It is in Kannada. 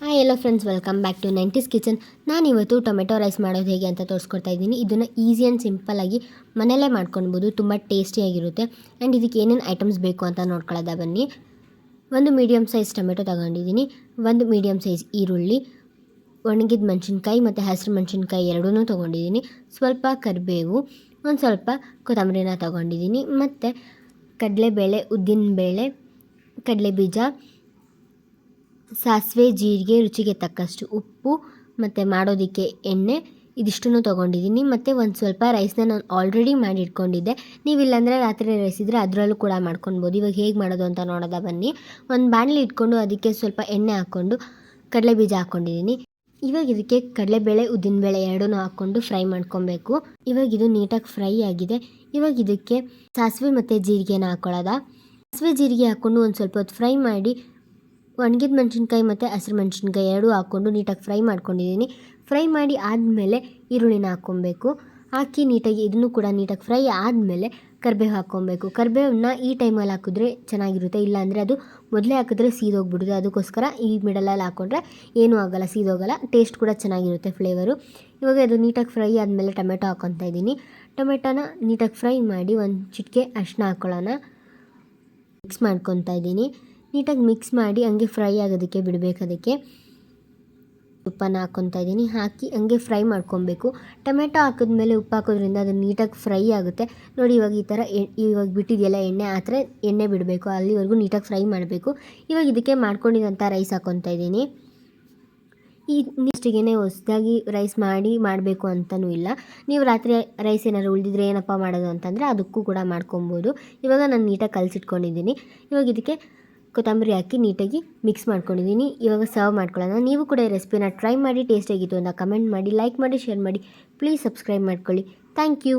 Hi hello friends welcome back to nineties kitchen ನಾನಿವತ್ತು ಟೊಮೆಟೊ ರೈಸ್ ಮಾಡೋದು ಹೇಗೆ ಅಂತ ತೋರಿಸ್ಕೊಡ್ತಾ ಇದ್ದೀನಿ. ಇದನ್ನು ಈಸಿ ಆ್ಯಂಡ್ ಸಿಂಪಲ್ಲಾಗಿ ಮನೆಯಲ್ಲೇ ಮಾಡ್ಕೊಳ್ಬೋದು, ತುಂಬ ಟೇಸ್ಟಿಯಾಗಿರುತ್ತೆ ಆ್ಯಂಡ್ ಇದಕ್ಕೆ ಏನೇನು ಐಟಮ್ಸ್ ಬೇಕು ಅಂತ ನೋಡ್ಕೊಳ್ಳೋದ ಬನ್ನಿ. ಒಂದು ಮೀಡಿಯಮ್ ಸೈಜ್ ಟೊಮೆಟೊ ತಗೊಂಡಿದ್ದೀನಿ. ಒಂದು ಮೀಡಿಯಮ್ ಸೈಜ್ ಈರುಳ್ಳಿ, ಒಣಗಿದ ಮೆಣಸಿನ್ಕಾಯಿ ಮತ್ತು ಹಸಿರು ಮೆಣಸಿನ್ಕಾಯಿ ಎರಡೂ ತೊಗೊಂಡಿದ್ದೀನಿ. ಸ್ವಲ್ಪ ಕರಿಬೇವು, ಒಂದು ಸ್ವಲ್ಪ ಕೊತ್ತಂಬರಿನ ತೊಗೊಂಡಿದ್ದೀನಿ. ಮತ್ತು ಕಡಲೆಬೇಳೆ, ಉದ್ದಿನಬೇಳೆ ಕಡಲೆ ಬೀಜ ಸಾಸಿವೆ, ಜೀರಿಗೆ, ರುಚಿಗೆ ತಕ್ಕಷ್ಟು ಉಪ್ಪು ಮತ್ತು ಮಾಡೋದಕ್ಕೆ ಎಣ್ಣೆ ಇದಿಷ್ಟನ್ನು ತೊಗೊಂಡಿದ್ದೀನಿ. ಮತ್ತು ಒಂದು ಸ್ವಲ್ಪ ರೈಸ್ನ ನಾನು ಆಲ್ರೆಡಿ ಮಾಡಿ ಇಟ್ಕೊಂಡಿದ್ದೆ ನೀವು ಇಲ್ಲಾಂದರೆ ರಾತ್ರಿ ರೈಸ್ ಇದ್ದರೆ ಅದರಲ್ಲೂ ಕೂಡ ಮಾಡ್ಕೊಳ್ಬೋದು ಇವಾಗ ಹೇಗೆ ಮಾಡೋದು ಅಂತ ನೋಡೋದ ಬನ್ನಿ. ಒಂದು ಬಾಣಲಿ ಇಟ್ಕೊಂಡು ಅದಕ್ಕೆ ಸ್ವಲ್ಪ ಎಣ್ಣೆ ಹಾಕ್ಕೊಂಡು ಕಡಲೆ ಬೀಜ ಹಾಕ್ಕೊಂಡಿದ್ದೀನಿ. ಇವಾಗ ಇದಕ್ಕೆ ಕಡಲೆಬೇಳೆ, ಉದ್ದಿನಬೇಳೆ ಎರಡೂ ಹಾಕ್ಕೊಂಡು ಫ್ರೈ ಮಾಡ್ಕೊಬೇಕು. ಇವಾಗ ಇದು ನೀಟಾಗಿ ಫ್ರೈ ಆಗಿದೆ. ಇವಾಗ ಇದಕ್ಕೆ ಸಾಸಿವೆ ಮತ್ತು ಜೀರಿಗೆನ ಹಾಕ್ಕೊಳ್ಳೋದ ಸಾಸಿವೆ, ಜೀರಿಗೆ ಹಾಕ್ಕೊಂಡು ಒಂದು ಸ್ವಲ್ಪ ಹೊತ್ತು ಫ್ರೈ ಮಾಡಿ ಒಣಗಿದ ಮೆಣಸಿನ್ಕಾಯಿ ಮತ್ತು ಹಸಿರು ಮೆಣಸಿನ್ಕಾಯಿ ಎರಡೂ ಹಾಕ್ಕೊಂಡು ನೀಟಾಗಿ ಫ್ರೈ ಮಾಡ್ಕೊಂಡಿದ್ದೀನಿ ಫ್ರೈ ಮಾಡಿ ಆದಮೇಲೆ ಈರುಳ್ಳಿನ ಹಾಕ್ಕೊಬೇಕು. ಹಾಕಿ ನೀಟಾಗಿ ಇದನ್ನು ಕೂಡ ನೀಟಾಗಿ ಫ್ರೈ ಆದಮೇಲೆ ಕರಿಬೇವು ಹಾಕ್ಕೊಬೇಕು. ಕರಿಬೇವನ್ನ ಈ ಟೈಮಲ್ಲಿ ಹಾಕಿದ್ರೆ ಚೆನ್ನಾಗಿರುತ್ತೆ. ಇಲ್ಲಾಂದರೆ ಅದು ಮೊದಲೇ ಹಾಕಿದ್ರೆ ಸೀದೋಗ್ಬಿಡುತ್ತೆ. ಅದಕ್ಕೋಸ್ಕರ ಈ ಮಿಡಲಲ್ಲಿ ಹಾಕ್ಕೊಂಡ್ರೆ ಏನೂ ಆಗೋಲ್ಲ, ಸೀದೋಗಲ್ಲ. ಟೇಸ್ಟ್ ಕೂಡ ಚೆನ್ನಾಗಿರುತ್ತೆ ಫ್ಲೇವರು. ಇವಾಗ ಅದು ನೀಟಾಗಿ ಫ್ರೈ ಆದಮೇಲೆ ಟೊಮೆಟೊ ಹಾಕ್ಕೊತಾ ಇದ್ದೀನಿ. ಟೊಮೆಟೊನ ನೀಟಾಗಿ ಫ್ರೈ ಮಾಡಿ ಒಂದು ಚಿಟಿಕೆ ಅರಿಶಿನ ಹಾಕ್ಕೊಳ್ಳೋಣ ಮಿಕ್ಸ್ ಮಾಡ್ಕೊತಾ ಇದ್ದೀನಿ. ನೀಟಾಗಿ ಮಿಕ್ಸ್ ಮಾಡಿ ಹಂಗೆ ಫ್ರೈ ಆಗೋದಕ್ಕೆ ಬಿಡಬೇಕು ಅದಕ್ಕೆ. ಉಪ್ಪನ್ನ ಹಾಕ್ಕೊತಾ ಇದ್ದೀನಿ. ಹಾಕಿ ಹಂಗೆ ಫ್ರೈ ಮಾಡ್ಕೊಬೇಕು. ಟೊಮೆಟೊ ಹಾಕಿದ್ಮೇಲೆ ಉಪ್ಪು ಹಾಕೋದ್ರಿಂದ ಅದು ನೀಟಾಗಿ ಫ್ರೈ ಆಗುತ್ತೆ. ನೋಡಿ ಇವಾಗ ಈ ಥರ ಇವಾಗ ಬಿಟ್ಟಿದೆಯಲ್ಲ ಎಣ್ಣೆ, ಆ ಥರ ಎಣ್ಣೆ ಬಿಡಬೇಕು. ಅಲ್ಲಿವರೆಗೂ ನೀಟಾಗಿ ಫ್ರೈ ಮಾಡಬೇಕು. ಇವಾಗ ಇದಕ್ಕೆ ಮಾಡ್ಕೊಂಡಿರೋಂಥ ರೈಸ್ ಹಾಕ್ಕೊತಾ ಇದ್ದೀನಿ. ಈ ನೆಕ್ಸ್ಟಿಗೆ ಹೊಸದಾಗಿ ರೈಸ್ ಮಾಡಿ ಮಾಡಬೇಕು ಅಂತಲೂ ಇಲ್ಲ. ನೀವು ರಾತ್ರಿ ರೈಸ್ ಏನಾದ್ರು ಉಳಿದಿದ್ರೆ ಏನಪ್ಪ ಮಾಡೋದು ಅಂತಂದರೆ ಅದಕ್ಕೂ ಕೂಡ ಮಾಡ್ಕೊಬೋದು. ಇವಾಗ ನಾನು ನೀಟಾಗಿ ಕಲಸಿಟ್ಕೊಂಡಿದ್ದೀನಿ. ಇವಾಗ ಇದಕ್ಕೆ ಕೊತ್ತಂಬರಿ ಹಾಕಿ ನೀಟಾಗಿ ಮಿಕ್ಸ್ ಮಾಡ್ಕೊಂಡಿದ್ದೀನಿ. ಇವಾಗ ಸರ್ವ್ ಮಾಡ್ಕೊಳ್ಳೋಣ. ನೀವು ಕೂಡ ಈ ರೆಸಿಪಿನ ಟ್ರೈ ಮಾಡಿ ಟೇಸ್ಟಾಗಿತ್ತು ಅಂತ ಕಮೆಂಟ್ ಮಾಡಿ ಲೈಕ್ ಮಾಡಿ ಶೇರ್ ಮಾಡಿ ಪ್ಲೀಸ್ ಸಬ್ಸ್ಕ್ರೈಬ್ ಮಾಡ್ಕೊಳ್ಳಿ. Thank you